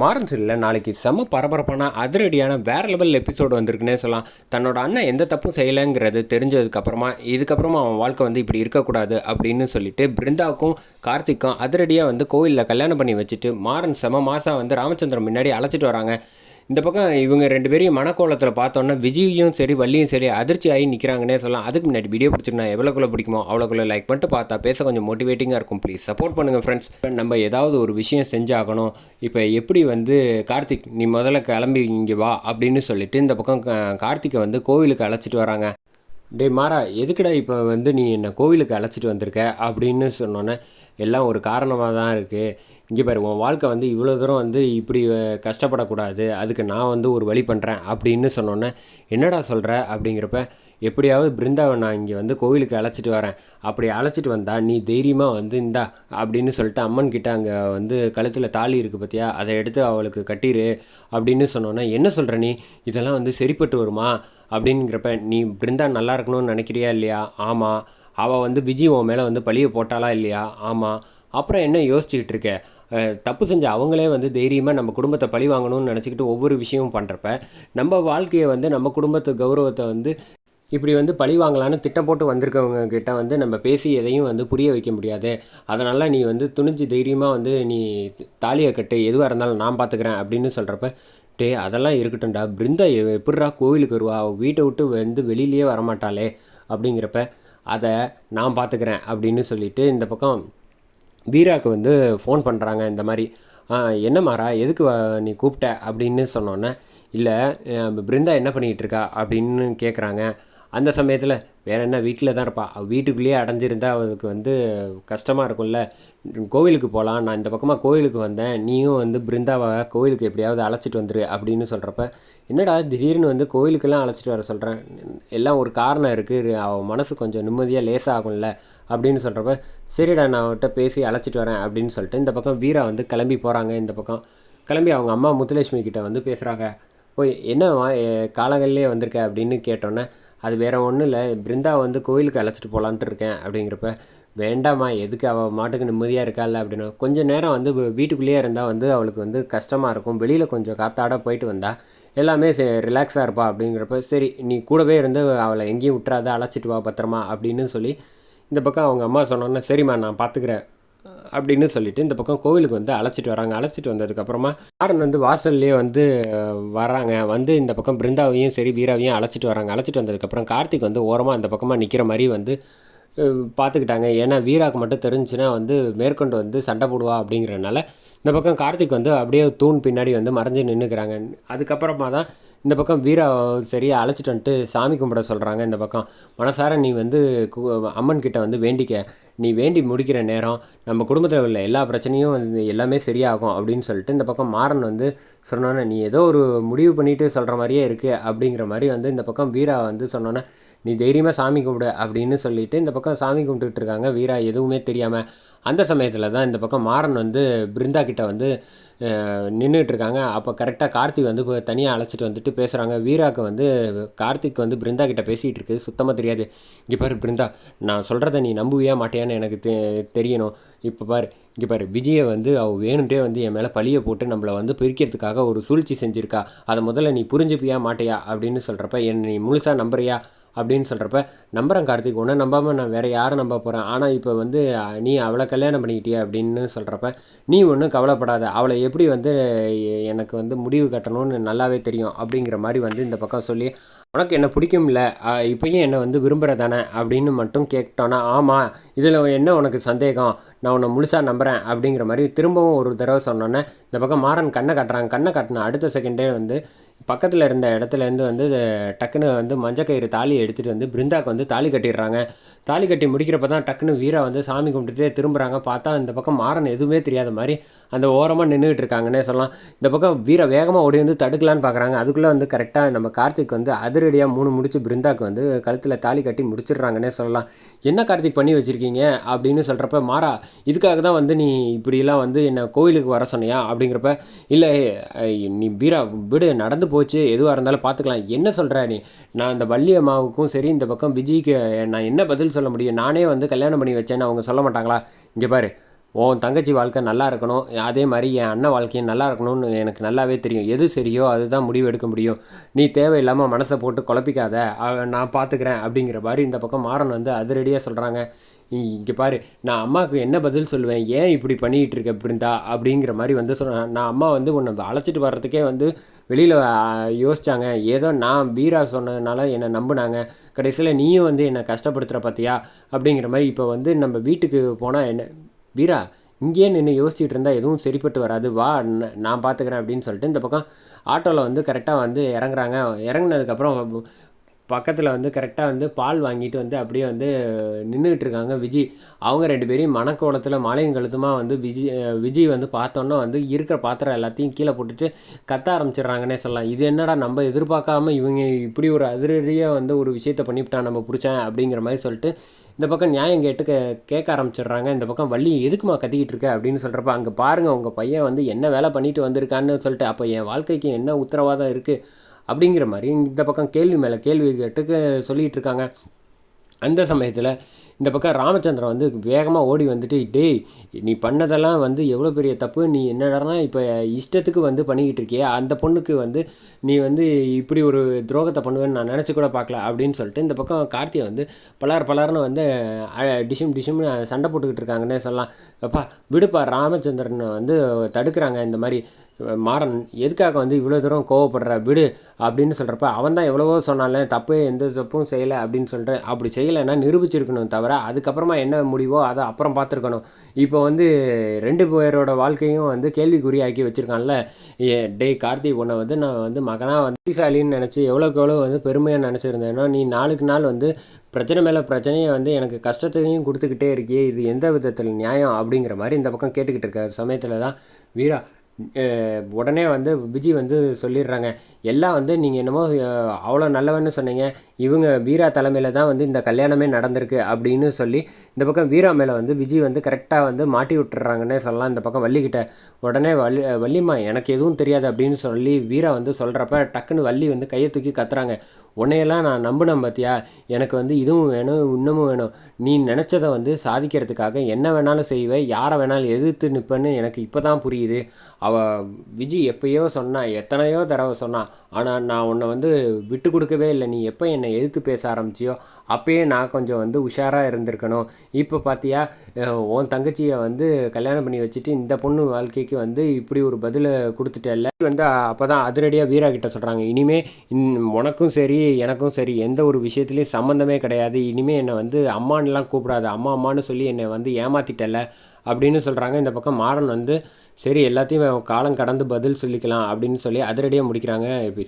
மாறன் சீரியலில் நாளைக்கு செம்ம பரபரப்பான அதிரடியான வேற லெவல் எபிசோடு வந்திருக்குன்னே சொல்லலாம். தன்னோட அண்ணன் எந்த தப்பும் செய்யலைங்கிறது தெரிஞ்சதுக்கப்புறமா இதுக்கப்புறமா அவன் வாழ்க்கை வந்து இப்படி இருக்கக்கூடாது அப்படின்னு சொல்லிட்டு பிருந்தாவுக்கும் கார்த்திக்கும் அதிரடியாக வந்து கோவிலில் கல்யாணம் பண்ணி வச்சுட்டு மாறன் செம மாதம் வந்து ராமச்சந்திரன் முன்னாடி அழைச்சிட்டு வராங்க. இந்த பக்கம் இவங்க ரெண்டு பேரையும் மனக்கோலத்தில் பார்த்தோன்னா விஜயும் சரி வள்ளியும் சரி அதிர்ச்சி ஆகி நிற்கிறாங்கன்னே சொல்லலாம். அதுக்கு முன்னாடி வீடியோ பிடிச்சிருந்தா எவ்வளோக்குள்ள பிடிக்குமோ அவ்வளோக்குள்ள லைக் பண்ணிட்டு பார்த்தா பேச கொஞ்சம் மோட்டிவேட்டிங்காக இருக்கும் ப்ளீஸ் சப்போர்ட் பண்ணுங்கள் ஃப்ரெண்ட்ஸ் நம்ம ஏதாவது ஒரு விஷயம் செஞ்சாகணும். இப்போ எப்படி வந்து கார்த்திக் நீ முதல்ல கிளம்பி இங்கே வா அப்படின்னு சொல்லிட்டு இந்த பக்கம் கா- கார்த்திகை வந்து கோவிலுக்கு அழைச்சிட்டு வராங்க. டேய் மாறா எதுக்குடா இப்போ வந்து நீ என்னை கோவிலுக்கு அழைச்சிட்டு வந்திருக்க? அப்படின்னு சொன்னோன்னே எல்லாம் ஒரு காரணமாக தான் இருக்குது இங்கே பாரு உன் வாழ்க்கை வந்து இவ்வளோ தூரம் வந்து இப்படி கஷ்டப்படக்கூடாது. அதுக்கு நான் வந்து ஒரு வழி பண்ணுறேன் அப்படின்னு சொன்னோன்னே என்னடா சொல்கிற அப்படிங்கிறப்ப எப்படியாவது பிருந்தாவை நான் இங்கே வந்து கோவிலுக்கு அழைச்சிட்டு வரேன். அப்படி அழைச்சிட்டு வந்தால் நீ தைரியமாக வந்து இந்தா அப்படின்னு சொல்லிட்டு அம்மன் கிட்ட அங்கே வந்து கழுத்தில் தாலி இருக்குது பார்த்தியா அதை எடுத்து அவளுக்கு கட்டிடு அப்படின்னு சொன்னோன்னே என்ன சொல்கிற நீ? இதெல்லாம் வந்து சரிப்பட்டு வருமா? அப்படிங்கிறப்ப நீ பிருந்தா நல்லா இருக்கணும்னு நினைக்கிறியா இல்லையா? ஆமாம் அவள் வந்து விஜய் உன் மேலே வந்து பழிய போட்டாளா இல்லையா? ஆமாம் அப்புறம் என்ன யோசிச்சுக்கிட்டு இருக்க? தப்பு செஞ்ச அவங்களே வந்து தைரியமாக நம்ம குடும்பத்தை பழி வாங்கணும்னு நினச்சிக்கிட்டு ஒவ்வொரு விஷயமும் பண்ணுறப்ப நம்ம வாழ்க்கையை வந்து நம்ம குடும்பத்து கௌரவத்தை வந்து இப்படி வந்து பழி வாங்கலான்னு திட்டம் போட்டு வந்திருக்கவங்க கிட்ட வந்து நம்ம பேசி எதையும் வந்து புரிய வைக்க முடியாது. அதனால் நீ வந்து துணிஞ்சு தைரியமாக வந்து நீ தாலியை கட்டு எதுவாக இருந்தாலும் நான் பார்த்துக்கிறேன் அப்படின்னு சொல்கிறப்ப டே அதெல்லாம் இருக்கட்டும்டா. பிருந்தா எ- எப்படிடா கோவிலுக்கு வருவா? அவள் வீட்டை விட்டு வந்து வெளியிலேயே வரமாட்டாளே அப்படிங்கிறப்ப அதை நான் பார்த்துக்கிறேன் அப்படின்னு சொல்லிட்டு இந்த பக்கம் வீராக்கு வந்து ஃபோன் பண்ணுறாங்க இந்த மாதிரி. என்ன மாறா எதுக்கு நீ கூப்பிட்ட? அப்படின்னு சொன்னோன்னே இல்லை பிருந்தா என்ன பண்ணிக்கிட்டு இருக்கா? அப்படின்னு கேட்குறாங்க அந்த சமயத்தில் வேற என்ன வீட்டில் தான் இருப்பாள் அவள் வீட்டுக்குள்ளேயே அடைஞ்சிருந்தா அவளுக்கு வந்து கஷ்டமாக இருக்கும்ல. கோவிலுக்கு போகலாம் நான் இந்த பக்கமாக கோவிலுக்கு வந்தேன் நீயும் வந்து பிருந்தாவை கோவிலுக்கு எப்படியாவது அழைச்சிட்டு வந்துரு அப்படின்னு சொல்கிறப்ப என்னடா திடீர்னு வந்து கோவிலுக்கெல்லாம் அழைச்சிட்டு வர சொல்கிறேன் எல்லாம் ஒரு காரணம் இருக்குது அவள் மனசு கொஞ்சம் நிம்மதியாக லேசாகும்ல அப்படின்னு சொல்கிறப்ப சரிடா நான் அவன்கிட்ட பேசி அழைச்சிட்டு வரேன் அப்படின்னு சொல்லிட்டு இந்த பக்கம் வீரா வந்து கிளம்பி போகிறாங்க இந்த பக்கம். கிளம்பி அவங்க அம்மா முத்துலட்சுமி கிட்டே வந்து பேசுகிறாங்க ஓய் என்னம்மா காலங்கள்லேயே வந்திருக்க? அப்படின்னு கேட்டோன்னே அது வேற ஒன்றும் இல்லை. பிருந்தா வந்து கோயிலுக்கு அழைச்சிட்டு போகலான்ட்டு இருக்கேன் அப்படிங்கிறப்ப வேண்டாம்மா எதுக்கு அவள் மாட்டுக்கு நிம்மதியாக இருக்காள் அப்படின்னு. கொஞ்சம் நேரம் வந்து வீட்டுக்குள்ளேயே இருந்தால் வந்து அவளுக்கு வந்து கஷ்டமாக இருக்கும். வெளியில் கொஞ்சம் காத்தாட போயிட்டு வந்தால் எல்லாமே ரிலாக்ஸாக இருப்பா அப்படிங்கிறப்ப சரி நீ கூடவே இருந்து அவளை எங்கேயும் விட்டுறாத அழைச்சிட்டு வா பத்திரமா அப்படின்னு சொல்லி இந்த பக்கம் அவங்க அம்மா சொன்னோன்னே சரிம்மா நான் பார்த்துக்கிறேன் அப்படின்னு சொல்லிட்டு இந்த பக்கம் கோவிலுக்கு வந்து அழைச்சிட்டு வராங்க. அழைச்சிட்டு வந்ததுக்கப்புறமா ஆரன் வந்து வாசல்லையே வந்து வராங்க. வந்து இந்த பக்கம் பிருந்தாவையும் சரி வீராவையும் அழைச்சிட்டு வராங்க. அழைச்சிட்டு வந்ததுக்கப்புறம் கார்த்திக் வந்து ஓரமாக அந்த பக்கமாக நிற்கிற மாதிரி வந்து பார்த்துக்கிட்டாங்க ஏன்னா வீராக்கு மட்டும் தெரிஞ்சுன்னா வந்து மேற்கொண்டு வந்து சண்டை போடுவா அப்படிங்கிறனால இந்த பக்கம் கார்த்திக் வந்து அப்படியே தூண் பின்னாடி வந்து மறைஞ்சு நின்றுக்கிறாங்க அதுக்கப்புறமா தான் இந்த பக்கம் வீரா சரி அழைச்சிட்டு வந்துட்டு சாமி கும்பிட சொல்கிறாங்க இந்த பக்கம். மனசார நீ வந்து கு- அம்மன் கிட்ட வந்து வேண்டிக்க. நீ வேண்டி முடிக்கிற நேரம் நம்ம குடும்பத்தில் உள்ள எல்லா பிரச்சனையும் வந்து எல்லாமே சரியாகும் அப்படின்னு சொல்லிட்டு இந்த பக்கம் மாறன் வந்து சொன்னோன்னே நீ ஏதோ ஒரு முடிவு பண்ணிட்டு சொல்கிற மாதிரியே இருக்கு அப்படிங்கிற மாதிரி வந்து இந்த பக்கம் வீரா வந்து சொன்னோன்னே நீ தைரியமாக சாமி கும்பிடு அப்படின்னு சொல்லிட்டு இந்த பக்கம் சாமி கும்பிட்டுட்டு இருக்காங்க. வீரா எதுவுமே தெரியாமல் அந்த சமயத்தில் தான் இந்த பக்கம் மாறன் வந்து பிருந்தா கிட்ட வந்து நின்றுட்டு இருக்காங்க அப்போ கரெக்டாக கார்த்திக் வந்து தனியாக அழைச்சிட்டு வந்துட்டு பேசுகிறாங்க வீராக்கு வந்து கார்த்திக் வந்து பிருந்தா கிட்ட பேசிகிட்டு இருக்கு. சுத்தமாக தெரியாது. இங்கே பாரு பிருந்தா நான் சொல்கிறத நீ நம்புவியா மாட்டியான்னு எனக்கு தெ தெரியணும். இப்போ பாரு இங்கே பாரு விஜயை வந்து அவள் வேணும்ட்டே வந்து என் மேலே பழியை போட்டு நம்மளை வந்து பிரிக்கிறதுக்காக ஒரு சூழ்ச்சி செஞ்சுருக்கா. அதை முதல்ல நீ புரிஞ்சுப்பியா மாட்டியா அப்படின்னு சொல்கிறப்ப என்னை நீ முழுசாக நம்புறியா? அப்படின்னு சொல்கிறப்ப நம்புறேன் கார்த்திக். உன்னை நம்பாமல் நான் வேறு யாரை நம்ப போகிறேன் ஆனால் இப்போ வந்து நீ அவளை கல்யாணம் பண்ணிக்கிட்டியா அப்படின்னு சொல்கிறப்ப நீ ஒன்றும் கவலைப்படாத. அவளை எப்படி வந்து எனக்கு வந்து முடிவு கட்டணும்னு நல்லாவே தெரியும் அப்படிங்கிற மாதிரி வந்து இந்த பக்கம் சொல்லி உனக்கு என்ன பிடிக்கும்ல? இப்போயும் இப்பயும் என்னை வந்து விரும்புகிற தானே அப்படின்னு மட்டும் கேட்டோன்னா ஆமாம் இதில் என்ன உனக்கு சந்தேகம்? நான் உன்னை முழுசாக நம்புகிறேன் அப்படிங்கிற மாதிரி திரும்பவும் ஒரு தடவை சொன்னோன்னே இந்த பக்கம் மாறன் கண்ணை காட்டுறாங்க. கண்ணை காட்டின அடுத்த செகண்டே வந்து பக்கத்தில் இருந்த இடத்துலேருந்து வந்து டக்குன்னு வந்து மஞ்சக்கயிறு தாலி எடுத்துகிட்டு வந்து பிருந்தாக்கு வந்து தாலி கட்டிடுறாங்க. தாலி கட்டி முடிக்கிறப்ப தான் டக்குன்னு வீரா வந்து சாமி கும்பிட்டுட்டே திரும்புகிறாங்க பார்த்தா இந்த பக்கம் மாறன் எதுவுமே தெரியாத மாதிரி அந்த ஓரமாக நின்றுட்டு இருக்காங்கன்னே சொல்லலாம். இந்த பக்கம் வீர வேகமாக ஓடி வந்து தடுக்கலான்னு பார்க்குறாங்க அதுக்குள்ளே வந்து கரெக்டாக நம்ம கார்த்திக் வந்து அதிரடியாக மூணு முடிச்சு பிருந்தாக்கு வந்து கழுத்தில் தாலி கட்டி முடிச்சிடுறாங்கன்னே சொல்லலாம். என்ன கார்த்திக் பண்ணி வச்சுருக்கீங்க? அப்படின்னு சொல்கிறப்ப மாறா இதுக்காக தான் வந்து நீ இப்படிலாம் வந்து என்னை கோயிலுக்கு வர சொன்னியா? அப்படிங்கிறப்ப இல்லை நீ வீரா விடு நடந்து போச்சு எதுவாக இருந்தாலும் பார்த்துக்கலாம் என்ன சொல்கிற நீ? நான் இந்த வள்ளி அம்மாவுக்கும் சரி இந்த பக்கம் விஜய்க்கு நான் என்ன பதில் சொல்ல முடியும்? நானே வந்து கல்யாணம் பண்ணி வச்சேன்னு அவங்க சொல்ல மாட்டாங்களா? இங்கே பாரு உன் தங்கச்சி வாழ்க்கை நல்லா இருக்கணும். அதே மாதிரி என் அண்ணன் வாழ்க்கையும் நல்லா இருக்கணும்னு எனக்கு நல்லாவே தெரியும். எது சரியோ அதுதான் முடிவு எடுக்க முடியும். நீ தேவையில்லாமல் மனசை போட்டு குழப்பிக்காத. நான் பார்த்துக்கிறேன் அப்படிங்கிற மாதிரி இந்த பக்கம் மாறன் வந்து அதிரடியாக சொல்கிறாங்க இங்கே பாரு நான் அம்மாவுக்கு என்ன பதில் சொல்லுவேன்? ஏன் இப்படி பண்ணிக்கிட்டு இருக்க பிருந்தா? அப்படிங்கிற மாதிரி வந்து சொன்னேன் நான் அம்மா வந்து உன்னை அழைச்சிட்டு வர்றதுக்கே வந்து வெளியில் யோசித்தாங்க ஏதோ நான் வீரா சொன்னதுனால என்னை நம்பினாங்க. கடைசியில் நீயும் வந்து என்னை கஷ்டப்படுத்துகிற பார்த்தியா அப்படிங்கிற மாதிரி இப்போ வந்து நம்ம வீட்டுக்கு போனால் என்ன வீரா இங்கேயே நின்று யோசிச்சுட்டு இருந்தால் எதுவும் சரிப்பட்டு வராது. வா நான் பார்த்துக்கிறேன் அப்படின்னு சொல்லிட்டு இந்த பக்கம் ஆட்டோவில் வந்து கரெக்டாக வந்து இறங்குறாங்க. இறங்குனதுக்கப்புறம் பக்கத்தில் வந்து கரெக்டாக வந்து பால் வாங்கிட்டு வந்து அப்படியே வந்து நின்றுக்கிட்டு இருக்காங்க விஜி. அவங்க ரெண்டு பேரையும் மணக்கோலத்தில் மாலையும் கழுத்துமாக வந்து விஜி விஜய் வந்து பார்த்தோன்னா வந்து இருக்கிற பாத்திரம் எல்லாத்தையும் கீழே போட்டுட்டு கத்த ஆரம்பிச்சிடுறாங்கன்னே சொல்லலாம். இது என்னடா நம்ம எதிர்பார்க்காம இவங்க இப்படி ஒரு அதிரடியாக வந்து ஒரு விஷயத்த பண்ணிவிட்டான் நம்ம பிடிச்சேன் அப்படிங்கிற மாதிரி சொல்லிட்டு இந்த பக்கம் நியாயம் கேட்டு கே கேட்க ஆரம்பிச்சிடுறாங்க. இந்த பக்கம் வள்ளி எதுக்குமா கத்திக்கிட்டு இருக்க? அப்படின்னு சொல்கிறப்ப அங்கே பாருங்கள் உங்கள் பையன் வந்து என்ன வேலை பண்ணிட்டு வந்திருக்கான்னு சொல்லிட்டு அப்போ என் வாழ்க்கைக்கு என்ன உத்தரவாதம் இருக்குது அப்படிங்கிற மாதிரி இந்த பக்கம் கேள்வி மேலே கேள்வி கேட்டுக்கு சொல்லிகிட்டு இருக்காங்க. அந்த சமயத்தில் இந்த பக்கம் ராமச்சந்திரன் வந்து வேகமாக ஓடி வந்துட்டு டேய் நீ பண்ணதெல்லாம் வந்து எவ்வளோ பெரிய தப்பு. நீ என்னடா இப்போ இஷ்டத்துக்கு வந்து பண்ணிக்கிட்டு இருக்கியே. அந்த பொண்ணுக்கு வந்து நீ வந்து இப்படி ஒரு துரோகத்தை பண்ணுவேன்னு நான் நினச்சி கூட பார்க்கல. அப்படின்னு சொல்லிட்டு இந்த பக்கம் கார்த்தியை வந்து பலார் பலார்னு வந்து டிஷும் டிஷும்னு சண்டை போட்டுக்கிட்டு இருக்காங்கன்னே சொல்லலாம். அப்பா விடுப்பா ராமச்சந்திரனை வந்து தடுக்கிறாங்க இந்த மாதிரி. மாறன் எதுக்காக வந்து இவ்வளோ தூரம் கோவப்படுற? விடு அப்படின்னு சொல்கிறப்ப அவன் தான் எவ்வளவோ சொன்னால தப்பு எந்த தப்பும் செய்யலை அப்படின்னு சொல்கிறேன் அப்படி செய்யலைன்னா நிரூபிச்சிருக்கணும் தவிர அதுக்கப்புறமா என்ன முடிவோ அதை அப்புறம் பார்த்துருக்கணும். இப்போ வந்து ரெண்டு பேரோட வாழ்க்கையும் வந்து கேள்விக்குறியாக்கி வச்சுருக்கான்ல. ஏ டேய் கார்த்தி உன்னை வந்து நான் வந்து மகனாக வந்து புத்திசாலின்னு நினச்சி எவ்வளோக்கு எவ்வளோ வந்து பெருமையாக நினச்சிருந்தேன்னா நீ நாளுக்கு நாள் வந்து பிரச்சனை மேலே பிரச்சனையை வந்து எனக்கு கஷ்டத்தையும் கொடுத்துக்கிட்டே இருக்கியே இது எந்த விதத்தில் நியாயம்? அப்படிங்கிற மாதிரி இந்த பக்கம் கேட்டுக்கிட்டு இருக்க சமயத்தில் தான் வீரா உடனே வந்து விஜய் வந்து சொல்லிடுறாங்க. எல்லாம் வந்து நீங்கள் என்னமோ அவ்வளோ நல்லவன்னு சொன்னீங்க. இவங்க வீரா தலைமையில் தான் வந்து இந்த கல்யாணமே நடந்திருக்கு அப்படின்னு சொல்லி இந்த பக்கம் வீரா மேலே வந்து விஜய் வந்து கரெக்டாக வந்து மாட்டி விட்டுறாங்கன்னே சொல்லலாம். இந்த பக்கம் வள்ளிக்கிட்ட உடனே வள்ளி வள்ளிம்மா எனக்கு எதுவும் தெரியாது அப்படின்னு சொல்லி வீரா வந்து சொல்கிறப்ப டக்குன்னு வள்ளி வந்து கையை தூக்கி கத்துறாங்க. உன்னையெல்லாம் நான் நம்பினேன் பார்த்தியா எனக்கு வந்து இதுவும் வேணும் இன்னமும் வேணும். நீ நினச்சதை வந்து சாதிக்கிறதுக்காக என்ன வேணாலும் செய்வேன் யாரை வேணாலும் எதிர்த்து நிற்பேன்னு எனக்கு இப்போ தான் புரியுது. அவள் விஜய் எப்பயோ சொன்னான் எத்தனையோ தடவை சொன்னான் ஆனால் நான் உன்னை வந்து விட்டு கொடுக்கவே இல்லை. நீ எப்போ என்னை எதிர்த்து பேச ஆரம்பிச்சியோ அப்பயே நான் கொஞ்சம் வந்து உஷாராக இருந்திருக்கணும். இப்போ பார்த்தியா உன் தங்கச்சியை வந்து கல்யாணம் பண்ணி வச்சுட்டு இந்த பொண்ணு வாழ்க்கைக்கு வந்து இப்படி ஒரு பதிலை கொடுத்துட்டேல்ல? வந்து அப்போ தான் அதிரடியாக வீரா கிட்ட சொல்கிறாங்க இனிமே உனக்கும் சரி எனக்கும் சரி எந்த ஒரு விஷயத்துலையும் சம்மந்தமே கிடையாது. இனிமேல் என்னை வந்து அம்மான்லாம் கூப்பிடாது. அம்மா அம்மான்னு சொல்லி என்னை வந்து ஏமாத்திட்டல அப்படின்னு சொல்கிறாங்க இந்த பக்கம் மாறன் வந்து சரி எல்லாத்தையும் காலம் கடந்து பதில் சொல்லிக்கலாம் அப்படின்னு சொல்லி அதிரடியாக முடிக்கிறாங்க எபிசோட்